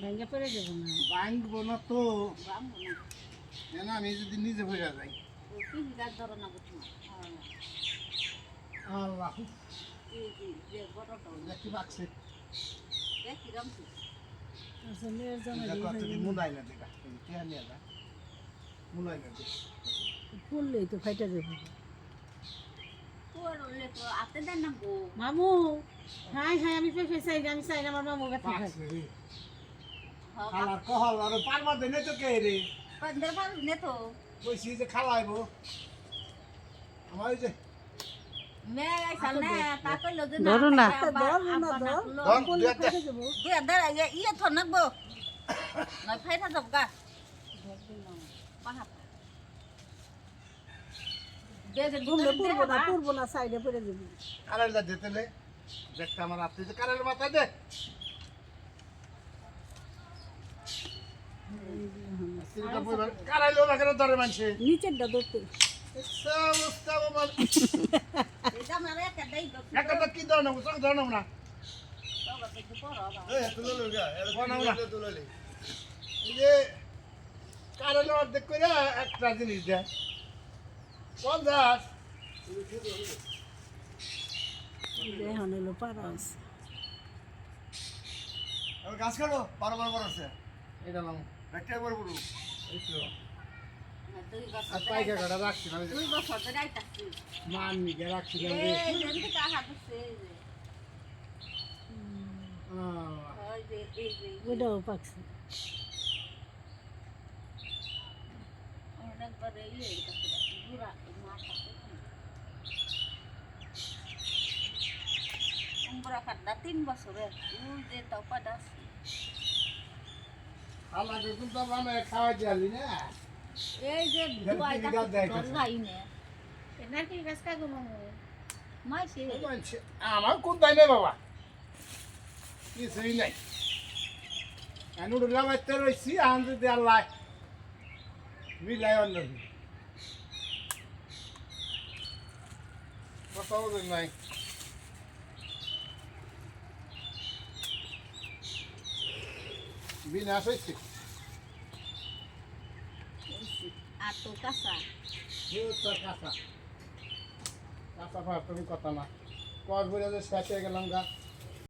ভেঙে পড়ে যাব না বাইন্ডবো না তো না আমি যদি নিজে ভরে যাই আল্লাহ দেখতে পাচ্ছে দেখি রামছি আসলে এর জন্য দেখো তুমি মুলাই না দেখা কে নিয়ে যা মুলাই না দেখা ফুললেই তো ফাইটা যাবে তোর ওলে তো আতে দেন না গো মামু হাই হাই আমি পেঁপে চাই আমি চাই না আমার মামু রে। খালার কহল আর পারবা দেনে তো কে রে? পন্দর বার নে তো। কইছি যে খালাইবো। আমার যে না ধরো ইয়ে নয় ফাইটা যাব গা দে পুরবো না না সাইডে পড়ে যাবে। দেখতে আমার আপনি যে দে। কারাইলো না কেন ধরে মানছে? নিচেরটা ধরতে। না। অর্ধেক করে একটা জিনিস দেয়। পঞ্চাশ। এখন এলো পারা আছে গাছ কাটো বারো বারো বার আছে। এটা নাম একটা একবার বড় এই তো। দুই বছর আর পাইকা কাটা রাখছি না ওই যে দুই বছর ধরে আইতাছি মান নিকে রাখছি না এই রে যেমনি টাকা দিচ্ছে এই যে আহ, ওই যে এই যে ওইটাও পাকছে অনেকবার কাটটা তিন বছরে উল যে তাও পাদাস আল্লাহকে কিন্তু মানে খাওয়াই দিয়ালি না এই যে দুয়াই কি যাই নে মামু মাইছে ও আমার কোন দায় নেই বাবা কিছুই নাই আমি উঠলাম এতে আন যদি আল্লাহ মিলাই অন্য কথা বলেন নাই বিনাশ হয়েছে আর তো কাঁচা কাঁচা ভাব তুমি কথা না কস বলে শেষ হয়ে গেলাম গা